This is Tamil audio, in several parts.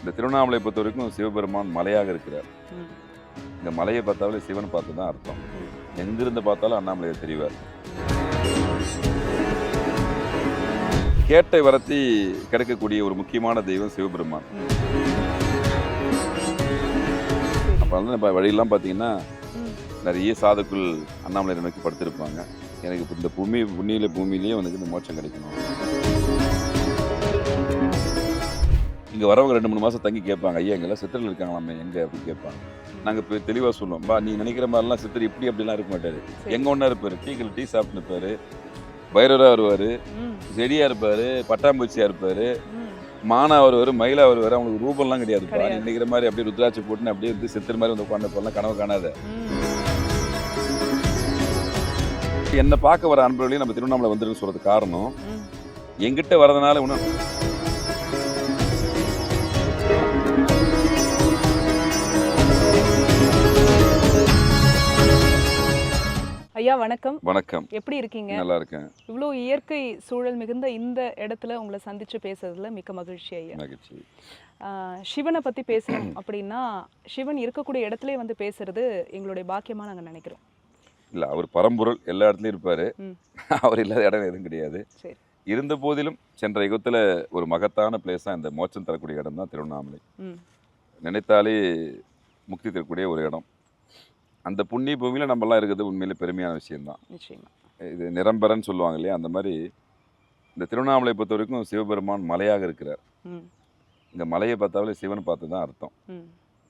இந்த திருவண்ணாமலை பொறுத்த வரைக்கும் சிவபெருமான் மலையாக இருக்கிறார். இந்த மலையை பார்த்தாலே சிவன் பார்த்து தான் அர்த்தம். எங்கிருந்து பார்த்தாலும் அண்ணாமலையார் தெரிவார். கேட்டை வரத்தி கிடைக்கக்கூடிய ஒரு முக்கியமான தெய்வம் சிவபெருமான். அப்போ வந்து நம்ம வழியெல்லாம் பார்த்தீங்கன்னா நிறைய சாதுக்கள் அண்ணாமலையை நோக்கி படுத்திருப்பாங்க. எனக்கு இந்த பூமி புண்ணியில பூமியிலேயே எனக்கு இந்த மோட்சம் கிடைக்கணும். இங்கே வரவங்க ரெண்டு மூணு மாதம் தங்கி கேட்பாங்க ஐயா எங்கெல்லாம் சித்தர்கள் இருக்காங்களாமே எங்கே அப்படின்னு கேட்பாங்க நாங்கள் இப்போ தெளிவாக சொல்லுவோம் பா நீ நினைக்கிற மாதிரிலாம் சித்தர் இப்படி அப்படிலாம் இருக்க மாட்டார். எங்கே ஒன்றா இருப்பார் டீக்கில் டீ சாப்பிட்டு இருப்பார் பைரவராக வருவார். செடியாக இருப்பார் பட்டாம்பூச்சியாக இருப்பார். மானா வருவார் மயிலா வருவார் அவங்களுக்கு ரூபம்லாம் கிடையாது. நினைக்கிற மாதிரி அப்படியே ருத்ராட்சி போட்டுன்னு அப்படியே வந்து சித்தர் மாதிரி வந்து உட்காந்து கனவு காணாத. என்னை பார்க்க வர அன்பர்களையும் நம்ம திருவண்ணாமலை வந்துருன்னு சொல்றது காரணம். எங்கிட்ட வரதுனால இன்னும் ஐயா வணக்கம். வணக்கம். எப்படி இருக்கீங்க? நல்லா இருக்கேன். இவ்வளோ இயற்கை சூழல் மிகுந்த இந்த இடத்துல உங்களை சந்திச்சு பேசுறதுல மிக்க மகிழ்ச்சி ஐயா. மகிழ்ச்சி. சிவனை பத்தி பேசணும் அப்படின்னா சிவன் இருக்கக்கூடிய இடத்துல வந்து பேசுறது எங்களுடைய பாக்கியமா நாங்க நினைக்கிறோம். இல்ல அவர் பரம்பொருள் எல்லா இடத்துலயும் இருப்பாரு. அவர் இல்லாத இடம் எதுவும் கிடையாது. சரி. இருந்த போதிலும் சென்ற யுகத்துல ஒரு மகத்தான பிளேஸா இந்த மோட்சம் தரக்கூடிய இடம் தான் திருவண்ணாமலை நினைத்தாலே முக்தி தரக்கூடிய ஒரு இடம். அந்த புண்ணிய பூமியில நம்மலாம் இருக்கிறது உண்மையிலே பெருமையான விஷயம்தான். இது நிரம்பரன்னு சொல்லுவாங்க இல்லையா? அந்த மாதிரி இந்த திருவண்ணாமலை பொறுத்த வரைக்கும் சிவபெருமான் மலையாக இருக்கிறார். இந்த மலையை பார்த்தாலே சிவன் பார்த்து தான் அர்த்தம்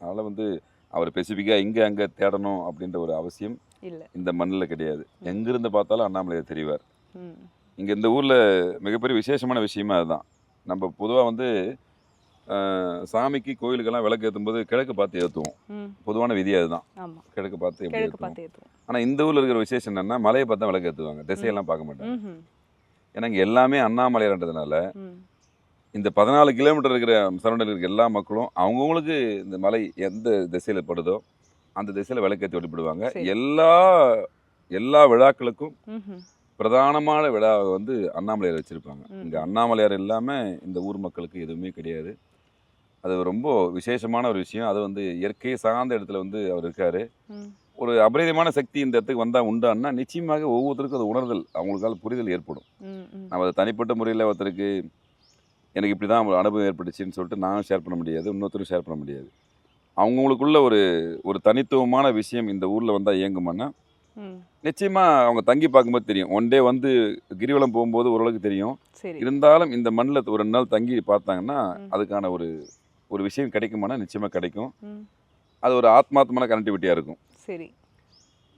அதனால் வந்து அவர் ஸ்பெசிஃபிக்காக இங்கே அங்கே தேடணும் அப்படின்ற ஒரு அவசியம் இல்ல. இந்த மண்ணில் கிடையாது. எங்கிருந்து பார்த்தாலும் அண்ணாமலையார் தெரிவார். இங்கே இந்த ஊரில் மிகப்பெரிய விசேஷமான விஷயமே அதுதான். நம்ம பொதுவாக வந்து சாமிக்கு கோயிலுக்கெல்லாம் விளக்கு ஏற்றும் போது கிழக்கு பார்த்து ஏற்றுவோம் பொதுவான விதி அதுதான். கிழக்கு பார்த்து எப்படி ஏற்றுவோம் ஆனால் இந்த ஊரில் இருக்கிற விசேஷம் என்னென்னா மலையை பார்த்தா விளக்கு ஏற்றுவாங்க திசையெல்லாம் பார்க்க மாட்டாங்க. ஏன்னா இங்கே எல்லாமே அண்ணாமலையார்ன்றதுனால ம். இந்த பதினாலு கிலோமீட்டர் இருக்கிற சரௌண்டில் இருக்கிற எல்லா மக்களும் அவங்கவுங்களுக்கு இந்த மலை எந்த திசையில் படுதோ அந்த திசையில் விளக்கேற்றி வழிபடுவாங்க. எல்லா எல்லா விழாக்களுக்கும். பிரதானமான விழாவை வந்து அண்ணாமலையார் வச்சுருப்பாங்க. இங்கே அண்ணாமலையார் இல்லாமல் இந்த ஊர் மக்களுக்கு எதுவுமே கிடையாது. அது ரொம்ப விசேஷமான ஒரு விஷயம். அது வந்து இயற்கை சார்ந்த இடத்துல வந்து அவர் இருக்கார். ஒரு அபரிதமான சக்தி இந்த இடத்துக்கு வந்தால் உண்டான்னா நிச்சயமாக ஒவ்வொருத்தருக்கும் அது உணர்தல் அவங்களுக்கால புரிதல் ஏற்படும். நம்ம அதை தனிப்பட்ட முறையில் ஒருத்தருக்கு எனக்கு இப்படி தான் ஒரு அனுபவம் ஏற்பட்டுச்சுன்னு சொல்லிட்டு நானும் ஷேர் பண்ண முடியாது இன்னொருத்தரும் ஷேர் பண்ண முடியாது. அவங்களுக்குள்ள ஒரு ஒரு தனித்துவமான விஷயம் இந்த ஊரில் வந்தால் இயங்குமான்னா நிச்சயமாக அவங்க தங்கி பார்க்கும்போது தெரியும். ஒன் டே வந்து கிரிவலம் போகும்போது ஓரளவுக்கு தெரியும். இருந்தாலும் இந்த மண்ணில் ஒரு ரெண்டு நாள் தங்கி பார்த்தாங்கன்னா. அதுக்கான ஒரு ஒரு விஷயம் கிடைக்குமானா நிச்சயமாக கிடைக்கும். அது ஒரு ஆத்மார்த்தமான கனெக்டிவிட்டியாக இருக்கும். சரி.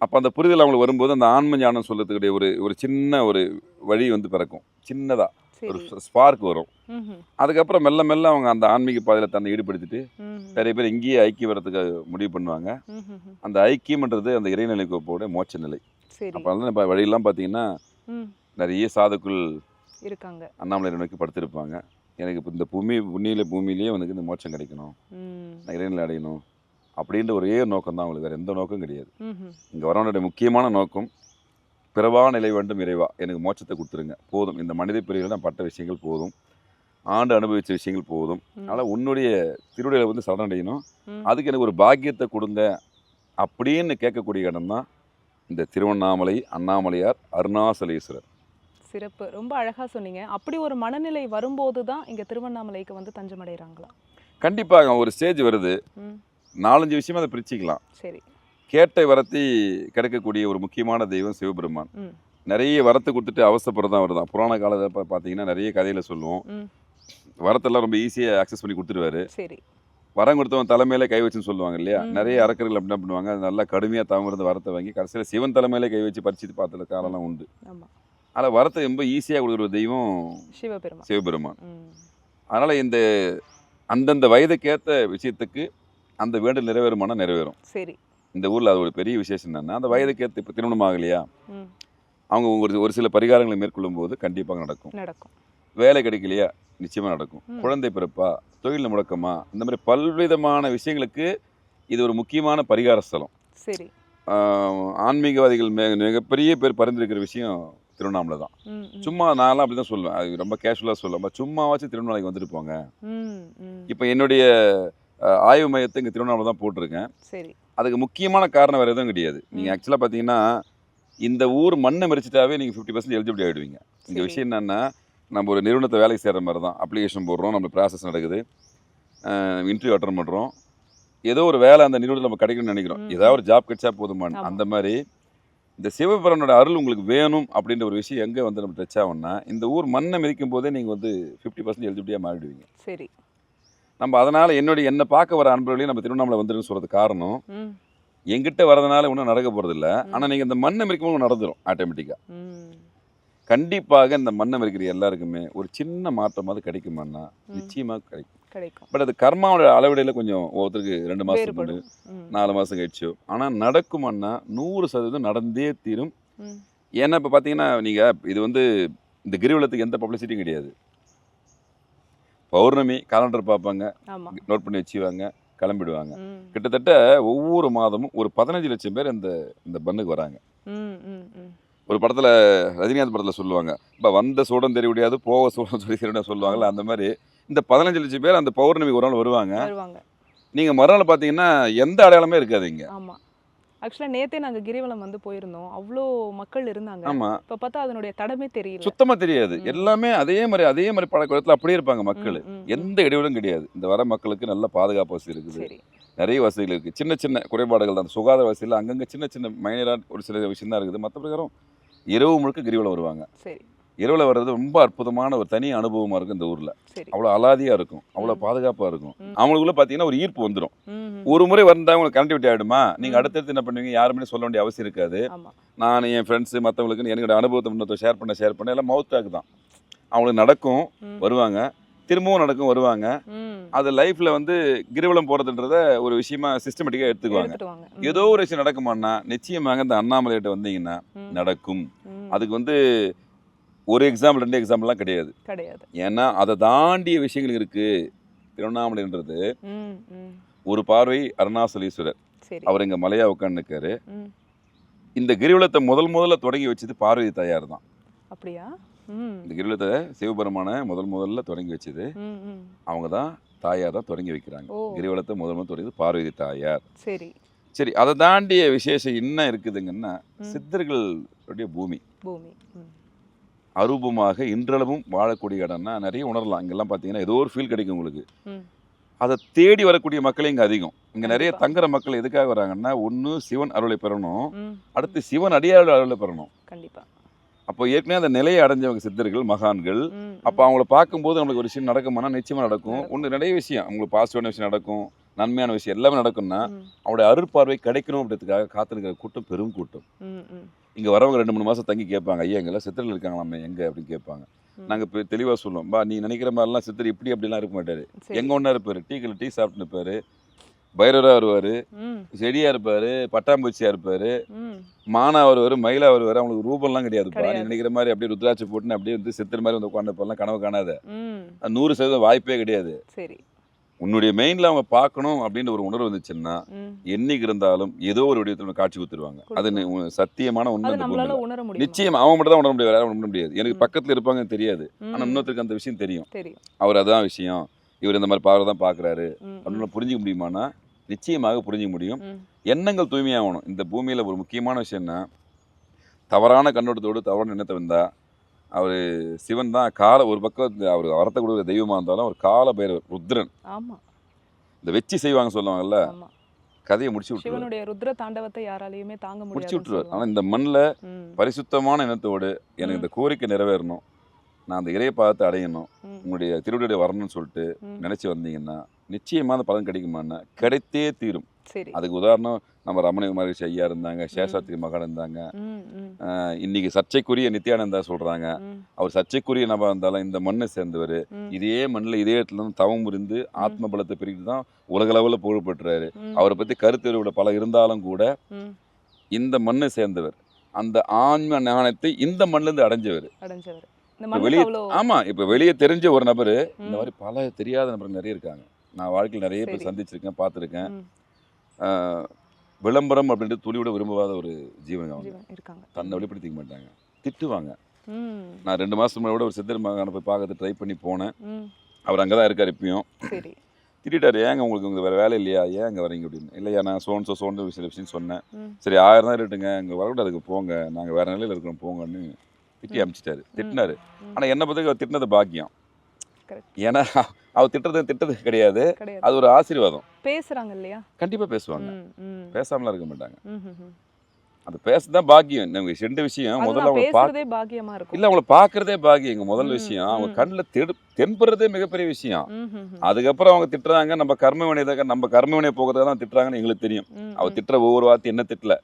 அப்போ அந்த புரிதல் அவங்களுக்கு வரும்போது அந்த ஆன்ம ஞானம் சொல்லத்துக்குடைய ஒரு ஒரு சின்ன ஒரு வழி வந்து பிறக்கும். சின்னதாக ஒரு ஸ்பார்க் வரும். அதுக்கப்புறம் மெல்ல மெல்ல அவங்க அந்த ஆன்மீக பாதையில் தன்னை ஈடுபடுத்திட்டு. நிறைய பேர் இங்கேயே ஐக்கியம் வரதுக்கு முடிவு பண்ணுவாங்க. அந்த ஐக்கியம்ன்றது அந்த இறைநிலை கோப்போட மோட்ச நிலை. அப்போ வந்து இப்போ வழியெல்லாம் பார்த்தீங்கன்னா நிறைய சாதுக்கள் இருக்காங்க. அண்ணாமலை நோக்கி படுத்திருப்பாங்க. எனக்கு இப்போ இந்த பூமி புண்ணியில பூமியிலேயே எனக்கு இந்த மோட்சம் கிடைக்கணும். நான் இறைநிலை அடையணும் அப்படின்ற ஒரே நோக்கம் தான் அவங்களுக்கு வேறு எந்த நோக்கம் கிடையாது. இங்கே வரவனுடைய முக்கியமான நோக்கம் பிறவா நிலை வேண்டும் இறைவா. எனக்கு மோட்சத்தை கொடுத்துருங்க. போதும். இந்த மனித பிரிவில் நான் பட்ட விஷயங்கள் போதும். ஆண்டு அனுபவித்த விஷயங்கள் போதும். அதனால் உன்னுடைய திருவிடையில வந்து சரணடையணும். அதுக்கு எனக்கு ஒரு பாக்கியத்தை கொடுங்க அப்படின்னு கேட்கக்கூடிய இடம் தான் இந்த திருவண்ணாமலை அண்ணாமலையார் அருணாசலேஸ்வரர். சிறப்பு. ரொம்ப அழகா சொன்னீங்க. அப்படி ஒரு மனநிலை வரும்போது தான் இங்க திருவண்ணாமலைக்கு வந்து தஞ்சம் அடைகிறாங்களா கண்டிப்பாக ஒரு ஸ்டேஜ் வருது. நாலஞ்சு விஷயம் அதை பிரிச்சுக்கலாம். சரி. கேட்டை வரத்தி கிடைக்கக்கூடிய ஒரு முக்கியமான தெய்வம் சிவபெருமான். நிறைய வரத்தை கொடுத்துட்டு அவசப்படுறதான் வருதான் புராண காலத்தில் பார்த்தீங்கன்னா நிறைய கதையில் சொல்லுவோம். வரத்தெல்லாம் ரொம்ப ஈஸியாக அக்சஸ் பண்ணி கொடுத்துருவாரு. சரி. வரம் கொடுத்தவன் தலைமையில கை வச்சுன்னு சொல்லுவாங்க இல்லையா. நிறைய அரக்கர்கள் அப்படி என்ன பண்ணுவாங்க நல்லா கடுமையாக தவம் இருந்து வரத்தை வாங்கி கடைசியில் சிவன் தலைமையில கை வச்சு பறிச்சுட்டு பார்த்துட்டு காலம்லாம் உண்டு. அதில் வரத்தை ரொம்ப ஈஸியாக கொடுக்குற தெய்வம் சிவபெருமான். சிவபெருமான். அதனால் இந்த அந்தந்த வயதுக்கேற்ற விஷயத்துக்கு அந்த வேண்டல் நிறைவேறுமானா நிறைவேறும். சரி. இந்த ஊரில் அது ஒரு பெரிய விசேஷம் என்னன்னா அந்த வயதுக்கேற்ற இப்போ திருமணம் ஆகலையா? அவங்க ஒரு ஒரு சில பரிகாரங்களை மேற்கொள்ளும் போது கண்டிப்பாக நடக்கும். நடக்கும். வேலை கிடைக்கலையா? நிச்சயமாக நடக்கும். குழந்தை பிறப்பா? தொழில் முடக்கமா? இந்த மாதிரி பல்விதமான விஷயங்களுக்கு இது ஒரு முக்கியமான பரிகார ஸ்தலம். சரி. ஆன்மீகவாதிகள் மே மிகப்பெரிய பேர் பரிந்துரைக்கிற விஷயம் திருவண்ணாமலை தான். சும்மா நான்லாம் அப்படி தான் சொல்லுவேன். அது ரொம்ப கேஷுவலாக சொல்லுவேன். சும்மாவாச்சும் திருவண்ணாமலைக்கு வந்துட்டு போங்க. இப்போ என்னுடைய ஆய்வு மையத்தை இங்கே திருவண்ணாமலை தான் போட்டிருக்கேன். சரி. அதுக்கு முக்கியமான காரணம் வேறு எதுவும் கிடையாது. நீங்கள். ஆக்சுவலாக பார்த்தீங்கன்னா இந்த ஊர் மண்ணை மெரிச்சிட்டாவே நீங்கள் ஃபிஃப்டி பர்சன்ட் எலிஜிபிலிட்டி ஆகிடுவீங்க இங்கே சரி. விஷயம் என்னென்னா நம்ம ஒரு நிறுவனத்தை வேலைக்கு சேர்கிற மாதிரி தான். அப்ளிகேஷன் போடுறோம் நம்ம ப்ராசஸ் நடக்குது. இன்டர்வியூ அட்டன் பண்ணுறோம் ஏதோ ஒரு வேலை அந்த நிறுவனத்தில் நம்ம கிடைக்கும்னு நினைக்கிறோம். ஏதாவது ஒரு ஜாப் கிடைச்சா போதுமான்னு. ஆமா. அந்த மாதிரி இந்த சிவபெருமனோட அருள் உங்களுக்கு வேணும் அப்படின்ற ஒரு விஷயம் எங்கே வந்து நம்ம டச் ஆகும்னா இந்த ஊர் மண்ணை மிதிக்கும் போதே நீங்கள் வந்து ஃபிஃப்டி பர்சன்ட் எலிஜிபிலிட்டியாக மாறிடுவீங்க. சரி. நம்ம அதனால் என்னுடைய என்னை பார்க்க வர அன்பர்களையும் நம்ம திருவண்ணாமலை வந்துருன்னு சொல்கிறது காரணம் எங்கிட்ட வரதுனால ஒன்றும் நடக்க போகிறதில்ல. ஆனால் நீங்கள் இந்த மண்ணை மிதிக்கும் போது நடந்துடும் ஆட்டோமேட்டிக்காக கண்டிப்பாக இந்த மண்ணை மிதிக்கிற எல்லாருக்குமே ஒரு சின்ன மாற்றமாவது கிடைக்குமான்னா ம். நிச்சயமாக கிடைக்கும். கிடைக்கும். பட் அது கர்மாவோட அளவிடையில் கொஞ்சம் ஒவ்வொருத்தருக்கு ரெண்டு மாதத்துக்கு முன்னாடி வேறுபடும் ம், நாலு மாதம் கழிச்சோ. ஆனால் நடக்குமான்னா நூறு சதவீதம் நடந்தே தீரும். ஏன்னா இப்போ பார்த்தீங்கன்னா நீங்கள் இது வந்து இந்த கிரிவலத்துக்கு எந்த பப்ளிசிட்டியும் கிடையாது. பௌர்ணமி காலண்டர் பார்ப்பாங்க. நோட் பண்ணி வச்சுவாங்க கிளம்பிடுவாங்க. கிட்டத்தட்ட ஒவ்வொரு மாதமும் ஒரு பதினஞ்சு லட்சம் பேர் இந்த இந்த பண்ணுக்கு வராங்க. ஒரு படத்தில் ரஜினிகாந்த் படத்தில் சொல்லுவாங்க. இப்போ வந்த சூடம் தெரிய முடியாது போக சூடம் சொல்லி தெரிய சொல்லுவாங்கல்ல அந்த மாதிரி இந்த பதினஞ்சு லட்சம் பேர் அந்த பௌர்ணமி ஒரு நாள் வருவாங்க. வருவாங்க. நீங்கள் மறுநாள் பார்த்தீங்கன்னா எந்த அடையாளமே இருக்காது இங்கே. ஆமா. ஆக்சுவலாக நேத்தே நாங்க கிரிவலம் வந்து போயிருந்தோம். அவ்வளோ மக்கள் இருந்தாங்க. ஆமாம் இப்ப பார்த்தா அதனுடைய தடமே தெரியல. சுத்தமாக தெரியாது. எல்லாமே அதே மாதிரி அதே மாதிரி பழக்கத்தில் அப்படியே இருப்பாங்க மக்கள். எந்த இடைவெளியும் கிடையாது. இந்த வர மக்களுக்கு நல்ல பாதுகாப்பு வசதி இருக்குது. சரி. நிறைய வசதிகள் இருக்குது சின்ன சின்ன குறைபாடுகள் தான். சுகாதார வசதியில் அங்கங்கே சின்ன சின்ன மைனராக ஒரு சில விஷயம் தான் இருக்குது. மற்ற பிரகாரம் இரவு முழுக்க கிரிவலம் வருவாங்க. சரி. இரவில் வர்றது ரொம்ப அற்புதமான ஒரு தனி அனுபவமாக இருக்கும் இந்த ஊரில். அவ்வளோ அலாதியாக இருக்கும் அவ்வளோ. பாதுகாப்பாக இருக்கும். அவங்களுக்குள்ள பார்த்தீங்கன்னா ஒரு ஈர்ப்பு வந்துடும். ஒரு முறை வந்தால் உங்களுக்கு கனெக்டிவிட்டி ஆகிடுமா நீங்கள். அடுத்தடுத்து என்ன பண்ணுவீங்க? யாருமே சொல்ல வேண்டிய அவசியம் இருக்காது. நான் என் ஃப்ரெண்ட்ஸு மற்றவங்களுக்கு என்னோட அனுபவத்தை இன்னொருத்தர் ஷேர் பண்ண ஷேர் பண்ண எல்லாம் மவுத் டாக் தான். அவங்களுக்கு நடக்கும் வருவாங்க. திரும்பவும் நடக்கும் வருவாங்க. அது லைஃப்பில் வந்து கிரிவலம் போகிறதுன்றத ஒரு விஷயமா சிஸ்டமேட்டிக்காக எடுத்துக்குவாங்க. ஏதோ ஒரு விஷயம் நடக்குமான்னா நிச்சயமாக இந்த அண்ணாமலையிட்ட வந்தீங்கன்னா நடக்கும். அதுக்கு வந்து ஒரு எக்ஸாம்பிள் ரெண்டு எக்ஸாம்பிள்லாம் கிடையாது. கிடையாது. ஏன்னா அதை தாண்டிய விஷயங்கள் இருக்குது திருவண்ணாமலைன்றது. ஒரு பார்வை அருணாசலீஸ்வரர். அவர் இங்கே மலையா உட்காந்துருக்காரு. இந்த கிரிவலத்தை முதல் முதல்ல தொடங்கி வச்சது பார்வதி தாயார் தான். அப்படியா? இந்த கிரிவலத்தை சிவபெருமான முதல் முதல்ல தொடங்கி வச்சது. அவங்க தான் தாயார் தான் தொடங்கி வைக்கிறாங்க. கிரிவலத்தை முதல் முதல் தொடங்கி பார்வதி தாயார். சரி. சரி அதை தாண்டிய விசேஷம் என்ன இருக்குதுங்கன்னா. சித்தர்களுடைய பூமி. பூமி. அரூபமாக இன்றளவும் வாழக்கூடிய இடம்னா நிறைய உணரலாம். இங்கெல்லாம் பார்த்தீங்கன்னா ஏதோ ஒரு ஃபீல் கிடைக்கும் உங்களுக்கு. அதை தேடி வரக்கூடிய மக்களே இங்கே அதிகம். இங்கே நிறைய. தங்குற மக்கள் எதுக்காக வராங்கன்னா ஒன்று சிவன் அருளை பெறணும். அடுத்து சிவன் அடியாரோட அருளை பெறணும். கண்டிப்பா. அப்போ ஏற்கனவே அந்த நிலையை அடைஞ்சவங்க சித்தர்கள் மகான்கள். அப்போ. அவங்கள பார்க்கும்போது நம்மளுக்கு ஒரு விஷயம் நடக்குமானா நிச்சயமாக நடக்கும். ஒன்று நிறைய விஷயம். உங்களுக்கு பாசிட்டிவான விஷயம் நடக்கும். நன்மையான விஷயம் எல்லாமே நடக்கும்னா அவருடைய அருட்பார்வை கிடைக்கணும் அப்படின்றதுக்காக காத்திருக்கிற கூட்டம் பெரும் கூட்டம். இங்கே வரவங்க ரெண்டு மூணு மாதம் தங்கி கேட்பாங்க ஐயா எங்கெல்லாம் சித்தர்கள் இருக்காங்களாமே எங்கே? அப்படின்னு கேட்பாங்க. நாங்கள் இப்போ தெளிவாக சொல்லுவோம் பா நீ நினைக்கிற மாதிரிலாம் சித்தர் இப்படி அப்படிலாம் இருக்க மாட்டார். எங்கே ஒன்றா இருப்பார்? டீ டீ சாப்பிட்டு இருப்பார். பைரவராக வருவார். செடியாக இருப்பார். பட்டாம்பூச்சியாக இருப்பார். மானா வருவார் மயிலா வருவார். அவங்களுக்கு ரூபம்லாம் கிடையாதுப்பா நீ கிடையாது. நினைக்கிற மாதிரி அப்படியே ருத்ராட்சி போட்டுன்னு அப்படியே வந்து சித்தர் மாதிரி வந்து உட்காந்துப்பெல்லாம் கனவு காணாத. நூறு சதவீதம் வாய்ப்பே கிடையாது. சரி. உன்னுடைய மெயினில் அவங்க பார்க்கணும் அப்படின்ற ஒரு உணர்வு வந்துச்சுன்னா. என்னைக்கு இருந்தாலும் ஏதோ ஒரு விடயத்தில் காட்சி கொடுத்துருவாங்க. அது சத்தியமான உண்மை நிச்சயம் அவன் மட்டும் தான் உணர முடியாது வேற உணர முடியாது. எனக்கு. பக்கத்தில் இருப்பாங்கன்னு தெரியாது. ஆனால் இன்னொருத்தருக்கு அந்த விஷயம் தெரியும். அவர் அதான் விஷயம். இவர் இந்த மாதிரி பார்வை தான் பார்க்குறாரு. அப்படின்னு புரிஞ்சுக்க முடியுமானா நிச்சயமாக புரிஞ்சுக்க முடியும். எண்ணங்கள் தூய்மையாகணும். இந்த பூமியில் ஒரு முக்கியமான விஷயம் என்ன? தவறான கண்ணோட்டத்தோடு தவறான எண்ணத்தை வந்தா அவர் சிவன் தான் கால ஒரு பக்கம் அவர் வரத்தை கொடுக்குற தெய்வமாக இருந்தாலும் அவர் கால பைரவர் ருத்ரன். ஆமா. இந்த வெச்சி செய்வாங்க சொல்லுவாங்கல்ல? கதையை முடிச்சு விட்டுருவார் ருத்ர தாண்டவத்தை யாராலையுமே தாங்க முடிச்சு விட்டுருவார் ஆனால் இந்த மண்ணில் பரிசுத்தமான எண்ணத்தோடு எனக்கு. இந்த கோரிக்கை நிறைவேறணும். நான் அந்த இறைய பாதத்தை அடையணும். உங்களுடைய திருவிடைய வரணும்னு சொல்லிட்டு நினச்சி வந்தீங்கன்னா நிச்சயமாக அந்த பலன் கிடைக்குமான்னா கிடைத்தே தீரும். சரி. அதுக்கு உதாரணம் நம்ம ரமண மகரிஷி ஐயா இருந்தாங்க சேஷாத்திரி மகான் இருந்தாங்க. இன்னைக்கு சர்ச்சைக்குரிய நித்யானந்தா சொல்கிறாங்க ம், அவர் சர்ச்சைக்குரிய நபர் இருந்தாலும் இந்த மண்ணை சேர்ந்தவர். இதே மண்ணில் இதே இடத்துல இருந்து தவம் புரிந்து ஆத்ம பலத்தை பிரித்து தான் உலகளவில் புகழ்பெற்றாரு. ம், அவரை பற்றி கருத்து வேறுபாடு பல இருந்தாலும் கூட. இந்த மண்ணை சேர்ந்தவர். அந்த ஆன்ம ஞானத்தை இந்த மண்ணிலேருந்து அடைஞ்சவர். வெளியே ஆமாம் இப்போ வெளியே தெரிஞ்ச ஒரு நபர் இந்த மாதிரி பல தெரியாத நபர்கள் நிறைய இருக்காங்க. நான் வாழ்க்கையில் நிறைய பேர் சரி. சந்திச்சிருக்கேன் பார்த்துருக்கேன். விளம்பரம் அப்படின்ட்டு துளி விட விரும்பாத ஒரு ஜீவன் அவங்க தன்னை வெளிப்படுத்திக்க மாட்டாங்க. திட்டுவாங்க. நான் ரெண்டு மாதம் முன்னாடி ஒரு சித்தர் மகானை போய் பார்க்கறது ட்ரை பண்ணி போனேன். அவர் அங்கே தான் இருக்கார் இப்பயும். திட்டாரு ஏங்க உங்களுக்கு இங்கே வேறு வேலை இல்லையா? ஏன் அங்கே வரீங்க அப்படின்னு. இல்லையா நான் சோன்சோ சோன்னு விஷயம் விஷயம் சொன்னேன். சரி ஆயிரம் தான் இருக்கட்டுங்க இங்கே வரக்கூடாது அதுக்கு போங்க. நாங்கள் வேறு நிலையில் இருக்கிறோம் போங்கன்னு திட்டி அமிச்சிட்டாரு. திட்டினாரு. ஆனால் என்னை பற்றி அவர் திட்டினது பாக்கியம். ஏன்னா அவர் திட்டுறது திட்டது கிடையாது. அது ஒரு ஆசீர்வாதம். பேசுறாங்க இல்லையா கண்டிப்பாக பேசுவாங்க பேசாமலாம் இருக்க மாட்டாங்க. அது பேசுதான் பாக்கியம். நம்ம ரெண்டு விஷயம் முதல்ல அதுதான் அவங்களை பா பேசுறதே பாக்கியமா இருக்கும். இல்லை அவங்கள பார்க்கறதே பாக்கியம். எங்க முதல் விஷயம் அவங்க. கண்ணில் தெடு தென்படுறதே மிகப்பெரிய விஷயம். அதுக்கப்புறம் அவங்க திட்டுறாங்க நம்ம கர்ம வினையதாக நம்ம கர்ம வினையை போகிறதுக்கு தான் திட்டுறாங்கன்னு எங்களுக்கு தெரியும். ம். திட்டுற ஒவ்வொரு வார்த்தை என்ன திட்டல?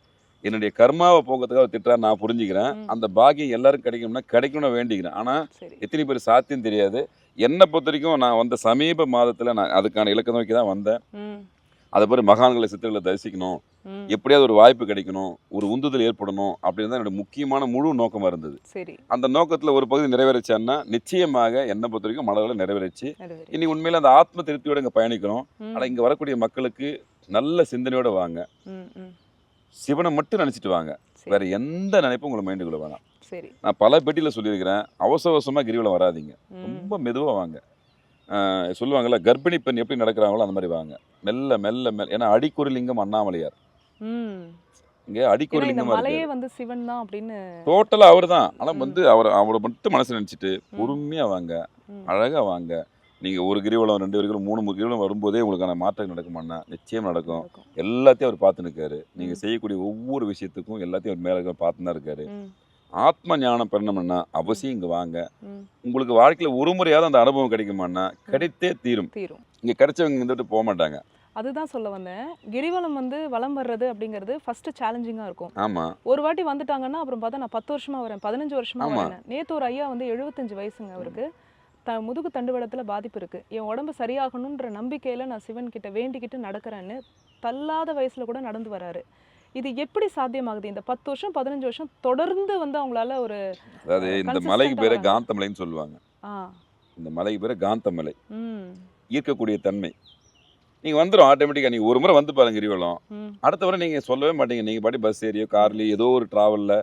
என்னுடைய கர்மாவை போகிறதுக்கு அவர் திட்டுறா நான் புரிஞ்சுக்கிறேன். அந்த பாக்கியம் எல்லாரும் கிடைக்கும்னா கிடைக்கணும்னு வேண்டிக்கிறேன். ஆனால் சரி. எத்தனை பேர் சாத்தியம் தெரியாது. என்னை பொறுத்த வரைக்கும் நான் வந்த சமீப மாதத்தில் நான் அதுக்கான இலக்கை நோக்கி தான் வந்தேன். அதை மாதிரி மகான்களை சித்தர்களை தரிசிக்கணும். எப்படியாவது ஒரு வாய்ப்பு கிடைக்கணும் ஒரு உந்துதல் ஏற்படணும் அப்படின்னு தான் என்னோட முக்கியமான முழு நோக்கமாக இருந்தது. சரி. அந்த நோக்கத்தில் ஒரு பகுதி நிறைவேறிச்சான்னா நிச்சயமாக என்னை பொறுத்த வரைக்கும் மலர்களை நிறைவேறிச்சு. நிறைவேறி இனி உண்மையில அந்த ஆத்ம திருப்தியோட இங்கே பயணிக்கிறோம். ஆனால் இங்கே வரக்கூடிய மக்களுக்கு நல்ல சிந்தனையோட வாங்க. சிவனை மட்டும் நினச்சிட்டு வாங்க. வேற எந்த நினைப்பும் உங்களை மைண்டுக்குள்ள வேணாம். சரி. நான் பல பேட்டியில் சொல்லியிருக்கிறேன். அவசர அவசரமாக கிரிவலம் வராதீங்க. ரொம்ப மெதுவாக வாங்க. சொல்லுவாங்கல்ல கர்ப்பிணி பெண் எப்படி நடக்கிறாங்களோ அந்த மாதிரி வாங்க. மெல்ல மெல்ல மெல்ல. ஏன்னா அடிக்குறி லிங்கம் அண்ணாமலையார். இங்கே அடிக்குறி இந்த லிங்கமாக மலையே வந்து சிவன் தான் அப்படின்னு டோட்டலாக அவர் தான். ஆனால். வந்து அவர் அவரை மட்டும் மனசு நினச்சிட்டு பொறுமையாக வாங்க. அழகாக வாங்க. நீங்கள் ஒரு கிரிவலம் ரெண்டு கிரிவலம் மூணு மூணு கிரிவலம் வரும்போதே உங்களுக்கான மாற்றம் நடக்குமாண்ணா நிச்சயம் நடக்கும். எல்லாத்தையும் அவர் பார்த்து நிற்காரு நீங்கள். செய்யக்கூடிய ஒவ்வொரு விஷயத்துக்கும் எல்லாத்தையும் அவர் மேலே பார்த்து தான் இருக்காரு. ஆத்ம ஞானம் பெறணும்னா அவசியம் இங்கே வாங்க. உங்களுக்கு வாழ்க்கையில் ஒரு முறையாவது அந்த அனுபவம் கிடைக்குமான்னா கிடைத்தே தீரும். தீரும். இங்கே கிடைச்சவங்க இந்த விட்டு போக மாட்டாங்க அதுதான் சொல்ல வந்தேன். கிரிவலம் வந்து வலம் வர்றது அப்படிங்கிறது ஃபர்ஸ்ட் சேலஞ்சிங்காக இருக்கும். ஆமாம் ஒரு வாட்டி வந்துட்டாங்கன்னா அப்புறம் பார்த்தா நான் பத்து வருஷமா வரேன் பதினஞ்சு வருஷமா ஆமா. வரேன் நேத்து ஒரு ஐயா வந்து எழுபத்தஞ்சு வயசுங்க அவருக்கு. த முதுகு தண்டுவடத்துல பாதிப்பு இருக்கு. என் உடம்பு சரியாகணுன்ற நம்பிக்கையில நான் சிவன் கிட்ட வேண்டிக்கிட்டு நடக்கிறேன்னு தள்ளாத வயசுல கூட நடந்து வராரு. இது எப்படி சாத்தியமாகுது? இந்த பத்து வருஷம் பதினஞ்சு வருஷம் தொடர்ந்து வந்து அவங்களால ஒரு அதாவது இந்த மலைக்கு பேர். காந்தமலைன்னு சொல்லுவாங்க. இந்த மலைக்கு பேர் காந்தமலை. ஈர்க்கக்கூடிய தன்மை. நீங்கள் வந்துடும் ஆட்டோமேட்டிக்காக நீங்கள் ஒரு முறை வந்து பாருங்க கிரிவலம். அடுத்த முறை நீங்கள் சொல்லவே மாட்டீங்க. நீங்கள் பாட்டி பஸ் ஏறியோ கார்லேயோ ஏதோ ஒரு ட்ராவலில்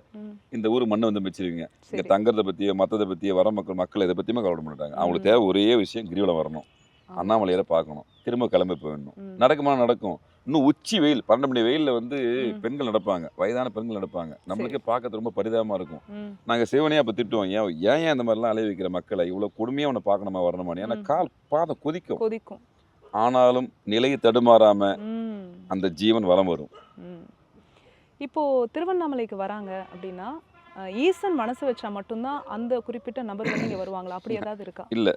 இந்த ஊர் மண்ணை வந்து மிச்சிருவீங்க இங்கே தங்குறதை பற்றியோ மற்றதை பற்றியோ வர மக்கள் மக்கள் இதை பற்றியுமே கவலை மாட்டாங்க. அவங்களுக்கு. தேவை ஒரே விஷயம் கிரிவலம் வரணும். ஆமா. அண்ணாமலையாரை பார்க்கணும். திரும்ப கிளம்பி போயிடணும். நடக்குமா நடக்கும். இன்னும் உச்சி வெயில் பன்னெண்டு மணி வெயிலில் வந்து. பெண்கள் நடப்பாங்க. வயதான பெண்கள் நடப்பாங்க. நம்மளுக்கே பார்க்கறது ரொம்ப பரிதாபமாக இருக்கும். நாங்கள் சிவனே அப்போ திட்டுவோம் ஏன் ஏன் இந்த மாதிரிலாம் அலைய வைக்கிற மக்களை? இவ்வளோ கொடுமையாக அவனை பார்க்கணுமா வரணுமா ஏன்னா. கால் பாதம் கொதிக்கும். கொதிக்கும். ஆனாலும் நிலையை தடுமாறாம அந்த ஜீவன் வரும். ம். இப்போ திருவண்ணாமலைக்கு வராங்க அப்படின்னா ஈசன் மனசு வச்சா மட்டும்தான் அந்த குறிப்பிட்ட நபர் வந்து இங்க வருவாங்களா? அப்படி ஏதாவது இருக்கா? இல்லை.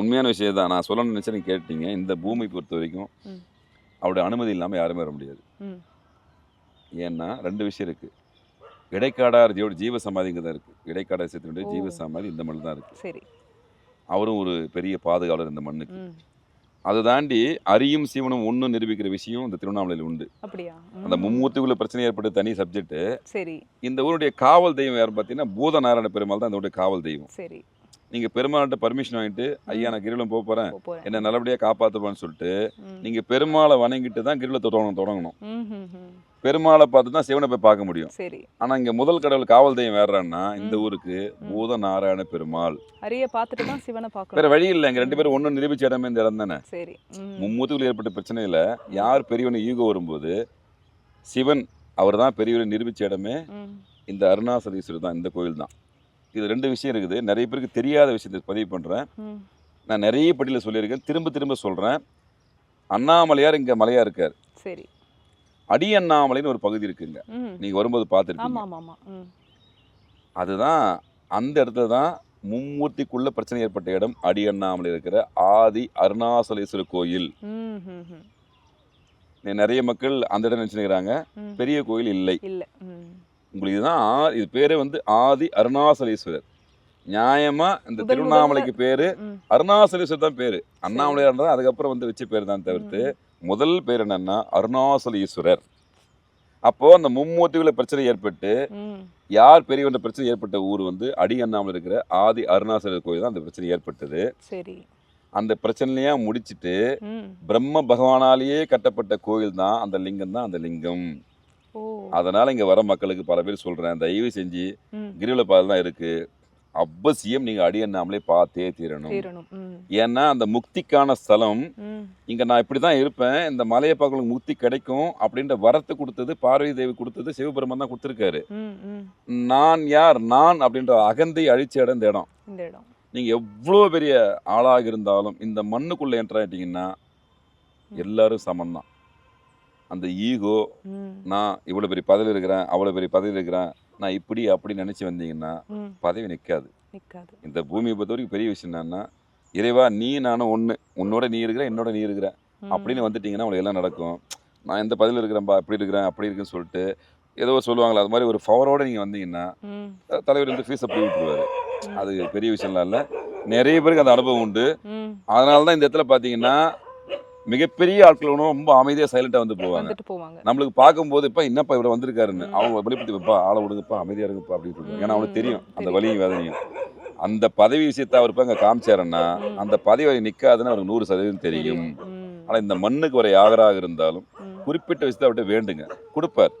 உண்மையான விஷயம் தான். நான் சொல்லணும்னு நினச்சேன் கேட்டீங்க. இந்த பூமி பொறுத்த வரைக்கும். அவருடைய அனுமதி இல்லாமல் யாருமே வர முடியாது. ஏன்னா ரெண்டு விஷயம் இருக்குது இடைக்காடார் ஜீவ ஜீவ சமாதிங்க தான் இருக்குது இடைக்காடார். ஜீவ சமாதி இந்த மண்ணு தான் இருக்குது சரி. அவரும் ஒரு பெரிய பாதுகாவலர் இந்த மண்ணுக்கு. அதை தாண்டி அரியும் சிவனும் ஒன்று நிரூபிக்கிற விஷயம் இந்த திருவண்ணாமலையில் உண்டு. அப்படியா? அந்த. மும்மூர்த்திக்குள்ள பிரச்சனை ஏற்பட்ட தனி சப்ஜெக்ட் சரி. இந்த ஊருடைய காவல் தெய்வம் யார் பார்த்தீங்கன்னா பூதநாராயண பெருமாள் தான் இந்த காவல் தெய்வம். சரி. நீங்கள் பெருமாள்கிட்ட பர்மிஷன் வாங்கிட்டு ஐயா நான் கிரிவலம் போக போகிறேன் என்னை நல்லபடியாக காப்பாற்றுப்பான்னு சொல்லிட்டு. நீங்கள் பெருமாளை வணங்கிட்டு தான் கிரிவலத்தை தொடங்கணும். தொடங்கணும். பெருமாளை பார்த்து தான் சிவனை போய் பார்க்க முடியும். சரி. ஆனால் இங்கே முதல் கடவுள் காவல் தெய்வம் வேறான்னா இந்த. ஊருக்கு பூதநாராயண பெருமாள். அரிய பார்த்துட்டு தான் சிவனை வேற பார்க்கணும் வழி இல்லை இங்கே ரெண்டு பேரும் ஒன்றும் நிரூபிச்ச இடமே இந்த இடம் தானே? சரி. ம். மும்மூத்துக்குள்ள ஏற்பட்ட பிரச்சனையில் யார் பெரியவனு ஈகோ வரும்போது சிவன் அவர் தான் பெரியவரை நிரூபிச்ச இடமே. இந்த அருணாசலீஸ்வரர் தான் இந்த கோயில் தான். இது ரெண்டு விஷயம் இருக்குது. நிறைய பேருக்கு தெரியாத விஷயத்தை பதிவு பண்ணுறேன். நான் நிறைய பட்டியலில் சொல்லியிருக்கேன். திரும்ப திரும்ப சொல்கிறேன் அண்ணாமலையார் இங்கே மலையாக இருக்கார். சரி. அடி அண்ணாமலைன்னு ஒரு பகுதி இருக்குங்க. நீங்கள் வரும்போது பார்த்துருக்கீங்க அதுதான் அந்த இடத்துல தான் மும்மூர்த்திக்குள்ள பிரச்சனை ஏற்பட்ட இடம். அடி அண்ணாமலை இருக்கிற ஆதி அருணாசலேஸ்வரர் கோயில். நிறைய மக்கள் அந்த இடம் நினச்சிக்கிறாங்க. பெரிய கோயில் இல்லை. உங்களுக்கு இதுதான் இது பேரே வந்து ஆதி அருணாசலேஸ்வரர். நியாயமா இந்த திருவண்ணாமலைக்கு பேரு அருணாசலேஸ்வரர் தான் பேரு. அண்ணாமலையார் அதுக்கப்புறம் வந்து வச்ச பேர் தான் தவிர்த்து. முதல் பேர் என்னன்னா அருணாசலீஸ்வரர். அப்போ அந்த மும்மூர்த்திகளை பிரச்சனை ஏற்பட்டு யார் பெரியவன்ற பிரச்சனை ஏற்பட்ட ஊர் வந்து அடி அண்ணாமலை இருக்கிற ஆதி அருணாசலர் கோயில் தான் அந்த பிரச்சனை ஏற்பட்டது. சரி. அந்த பிரச்சனையா முடிச்சிட்டு பிரம்ம பகவானாலேயே கட்டப்பட்ட கோயில் தான் அந்த லிங்கம் தான் அந்த லிங்கம். அதனால இங்க வர மக்களுக்கு பல பேர் சொல்றேன் தயவு செஞ்சு கிரிவல பாதை தான் இருக்கு. அவசியம் நீங்க அடியண்ணாமலே பார்த்தே தீரணும். ஏன்னா அந்த முக்திக்கான ஸ்தலம் இங்க நான் இப்படி தான் இருப்பேன் இந்த மலையை பார்க்கறவங்களுக்கு முக்தி கிடைக்கும் அப்படின்ற வரத்தை கொடுத்தது பார்வதி தேவி கொடுத்தது சிவபெருமான் தான் கொடுத்துருக்காரு. நான் யார்? நான் அப்படின்ற அகந்தை அழிச்ச இடம் இந்த இடம். நீங்க எவ்வளோ பெரிய ஆளாக இருந்தாலும் இந்த மண்ணுக்குள்ள என்டர் ஆயிட்டீங்கன்னா எல்லாரும் சமம்தான் அந்த ஈகோ நான் இவ்வளோ பெரிய பதவியில் இருக்கிறேன் அவ்வளோ பெரிய பதவியில் இருக்கிறேன் நான் இப்படி அப்படி நினச்சி வந்தீங்கன்னா பதவி நிற்காது இந்த பூமியை பொறுத்த வரைக்கும் பெரிய விஷயம் என்னன்னா இறைவா நீ நானும் ஒன்று உன்னோட நீ இருக்கிற என்னோட நீ இருக்கிற. அப்படின்னு வந்துட்டீங்கன்னா உங்களுக்கு எல்லாம் நடக்கும். நான் இந்த பதில் இருக்கிறேன்பா இப்படி இருக்கிறேன் அப்படி இருக்குன்னு சொல்லிட்டு ஏதோ சொல்லுவாங்களா அது மாதிரி ஒரு பவரோட நீங்கள் வந்தீங்கன்னா தலைவர் வந்து ஃபீஸை அப்படி விட்டுருவாரு. அது பெரிய விஷயம்லாம் இல்லை. நிறைய பேருக்கு அந்த அனுபவம் உண்டு. அதனால தான் இந்த இடத்துல பார்த்தீங்கன்னா மிகப்பெரிய ஆட்கள் ரொம்ப அமைதியாக சைலண்டாக வந்து போவாங்க. நம்மளுக்கு பார்க்கும்போது இப்போ என்னப்பா இவ்வளோ வந்திருக்காருன்னு. அவங்க வெளிப்படுத்தி வைப்பா ஆளை விடுங்கப்பா அமைதியாக இருங்கப்பா அப்படின்னு சொல்லுவாங்க. ஏன்னா அவனுக்கு தெரியும் அந்த. வலியும் வேதனையும். அந்த பதவி விஷயத்தை அவர் இப்போ அங்கே காமிச்சாருன்னா. அந்த பதவி நிற்காதுன்னு அவருக்கு நூறு சதவீதம் தெரியும். ஆனால் இந்த மண்ணுக்கு ஒரு யாகராக இருந்தாலும் குறிப்பிட்ட விஷயத்தை அவர்கிட்ட வேண்டுங்க. கொடுப்பார்.